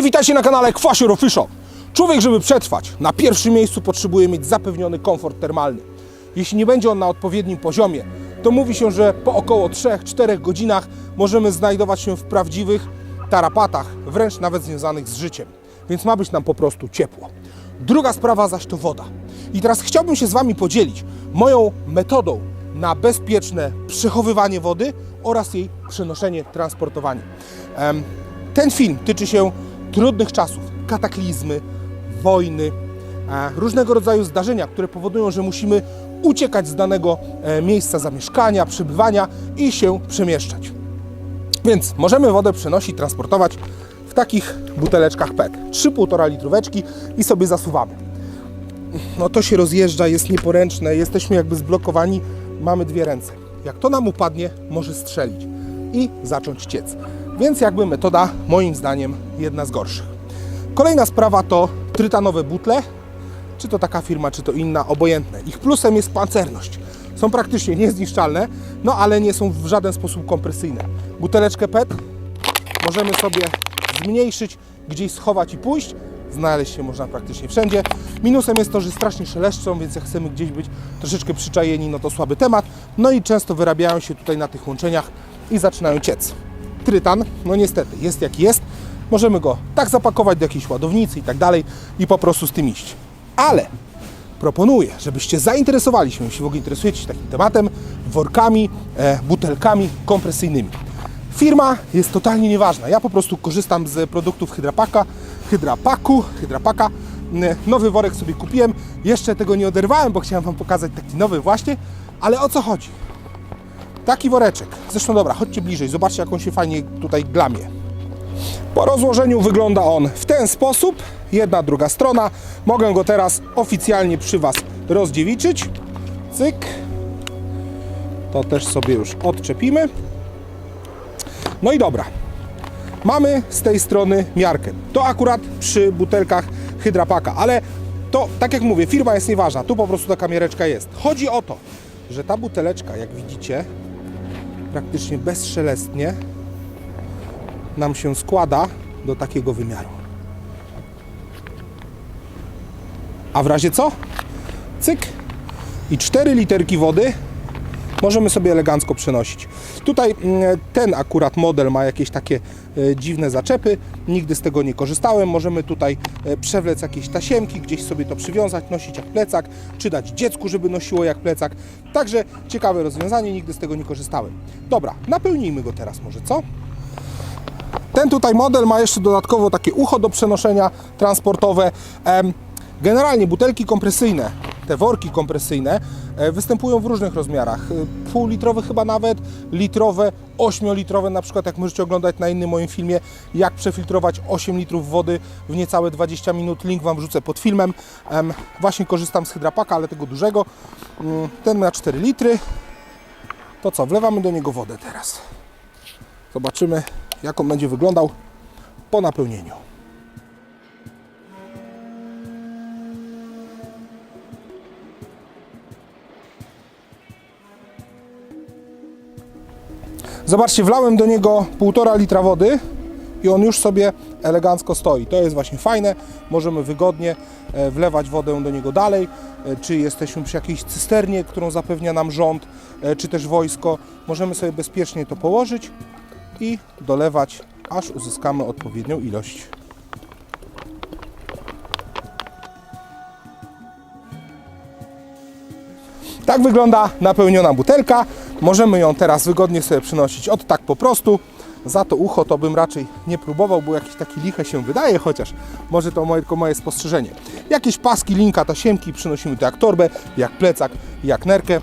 Hej, witajcie na kanale Kwasior Official. Człowiek, żeby przetrwać, na pierwszym miejscu potrzebuje mieć zapewniony komfort termalny. Jeśli nie będzie on na odpowiednim poziomie, to mówi się, że po około 3-4 godzinach możemy znajdować się w prawdziwych tarapatach, wręcz nawet związanych z życiem. Więc ma być nam po prostu ciepło. Druga sprawa zaś to woda. I teraz chciałbym się z Wami podzielić moją metodą na bezpieczne przechowywanie wody oraz jej przenoszenie, transportowanie. Ten film tyczy się trudnych czasów, kataklizmy, wojny, e, różnego rodzaju zdarzenia, które powodują, że musimy uciekać z danego e, miejsca zamieszkania, przebywania i się przemieszczać. Więc możemy wodę przenosić, transportować w takich buteleczkach PET. 3,5 litróweczki i sobie zasuwamy. No to się rozjeżdża, jest nieporęczne, jesteśmy jakby zblokowani, mamy dwie ręce. Jak to nam upadnie, może strzelić i zacząć ciec. Więc jakby metoda, moim zdaniem, jedna z gorszych. Kolejna sprawa to trytanowe butle, czy to taka firma, czy to inna, obojętne. Ich plusem jest pancerność. Są praktycznie niezniszczalne, no ale nie są w żaden sposób kompresyjne. Buteleczkę PET możemy sobie zmniejszyć, gdzieś schować i pójść. Znaleźć się można praktycznie wszędzie. Minusem jest to, że strasznie szeleszczą, więc jak chcemy gdzieś być troszeczkę przyczajeni, no to słaby temat. No i często wyrabiają się tutaj na tych łączeniach i zaczynają ciec. Trytan, no niestety, jest jaki jest. Możemy go tak zapakować do jakiejś ładownicy i tak dalej i po prostu z tym iść. Ale proponuję, żebyście zainteresowali się, jeśli w ogóle interesujecie się takim tematem, workami, e, butelkami kompresyjnymi. Firma jest totalnie nieważna. Ja po prostu korzystam z produktów Hydrapaka, Hydrapaku, Hydrapaka. N- Nowy worek sobie kupiłem. Jeszcze tego nie oderwałem, bo chciałem Wam pokazać taki nowy właśnie. Ale o co chodzi? Taki woreczek. Zresztą dobra, chodźcie bliżej. Zobaczcie, jak on się fajnie tutaj glamie. Po rozłożeniu wygląda on w ten sposób. Jedna, druga strona. Mogę go teraz oficjalnie przy Was rozdziewiczyć. Cyk. To też sobie już odczepimy. No i dobra. Mamy z tej strony miarkę. To akurat przy butelkach Hydrapaka, ale to, tak jak mówię, firma jest nieważna. Tu po prostu taka miareczka jest. Chodzi o to, że ta buteleczka, jak widzicie, praktycznie bezszelestnie nam się składa do takiego wymiaru. A w razie co? Cyk i 4 literki wody możemy sobie elegancko przenosić. Tutaj mm, ten akurat model ma jakieś takie e, dziwne zaczepy, nigdy z tego nie korzystałem. Możemy tutaj e, przewlec jakieś tasiemki, gdzieś sobie to przywiązać, nosić jak plecak, czy dać dziecku, żeby nosiło jak plecak. Także ciekawe rozwiązanie, nigdy z tego nie korzystałem. Dobra, napełnijmy go teraz może, co? Ten tutaj model ma jeszcze dodatkowo takie ucho do przenoszenia transportowe. Generalnie butelki kompresyjne, te worki kompresyjne e, występują w różnych rozmiarach. E, Półlitrowe chyba nawet, litrowe, 8-litrowe, na przykład jak możecie oglądać na innym moim filmie, jak przefiltrować 8 litrów wody w niecałe 20 minut. Link Wam wrzucę pod filmem. Em, Właśnie korzystam z Hydrapaka, ale tego dużego. Mm, Ten ma 4 litry. To co, wlewamy do niego wodę teraz. Zobaczymy, jak on będzie wyglądał po napełnieniu. Zobaczcie, wlałem do niego 1,5 litra wody i on już sobie elegancko stoi. To jest właśnie fajne. Możemy wygodnie e, wlewać wodę do niego dalej, e, czy jesteśmy przy jakiejś cysternie, którą zapewnia nam rząd, e, czy też wojsko. Możemy sobie bezpiecznie to położyć i dolewać, aż uzyskamy odpowiednią ilość. Tak wygląda napełniona butelka. Możemy ją teraz wygodnie sobie przynosić od tak po prostu. Za to ucho to bym raczej nie próbował, bo jakieś takie liche się wydaje, chociaż może to moje, tylko moje spostrzeżenie. Jakieś paski, linka, tasiemki przynosimy to jak torbę, jak plecak, jak nerkę.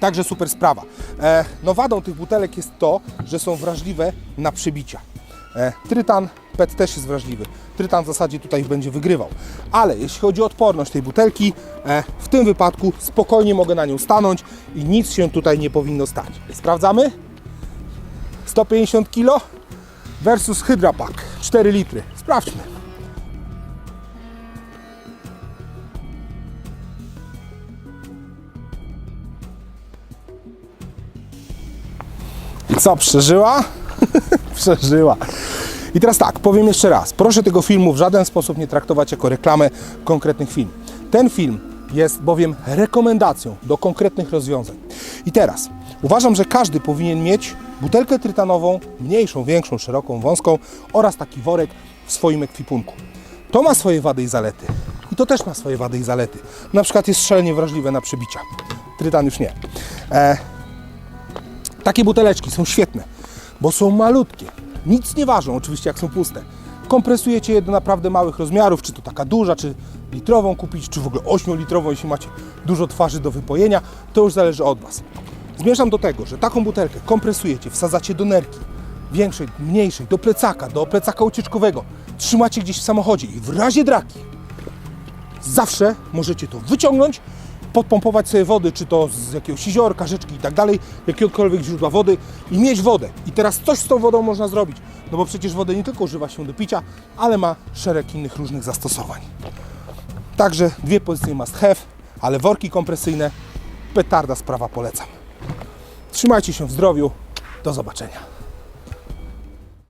Także super sprawa. E, no wadą tych butelek jest to, że są wrażliwe na przebicia. E, trytan, PET też jest wrażliwy. Trytan w zasadzie tutaj będzie wygrywał. Ale jeśli chodzi o odporność tej butelki, e, w tym wypadku spokojnie mogę na nią stanąć i nic się tutaj nie powinno stać. Sprawdzamy. 150 kg versus Hydrapak 4 litry. Sprawdźmy. Co, przeżyła? przeżyła. I teraz tak, powiem jeszcze raz. Proszę tego filmu w żaden sposób nie traktować jako reklamę konkretnych film. Ten film jest bowiem rekomendacją do konkretnych rozwiązań. I teraz uważam, że każdy powinien mieć butelkę trytanową, mniejszą, większą, szeroką, wąską oraz taki worek w swoim ekwipunku. To ma swoje wady i zalety. I to też ma swoje wady i zalety. Na przykład jest szalenie wrażliwe na przebicia. Trytan już nie. E, takie buteleczki są świetne, bo są malutkie. Nic nie ważą, oczywiście, jak są puste. Kompresujecie je do naprawdę małych rozmiarów, czy to taka duża, czy litrową kupić, czy w ogóle 8-litrową, jeśli macie dużo twarzy do wypojenia, to już zależy od Was. Zmierzam do tego, że taką butelkę kompresujecie, wsadzacie do nerki, większej, mniejszej, do plecaka, do plecaka ucieczkowego, trzymacie gdzieś w samochodzie i w razie draki zawsze możecie to wyciągnąć, podpompować sobie wody, czy to z jakiegoś jeziorka, rzeczki i tak dalej, jakiegokolwiek źródła wody i mieć wodę. I teraz coś z tą wodą można zrobić, no bo przecież wodę nie tylko używa się do picia, ale ma szereg innych różnych zastosowań. Także dwie pozycje must have, ale worki kompresyjne, petarda sprawa polecam. Trzymajcie się w zdrowiu, do zobaczenia.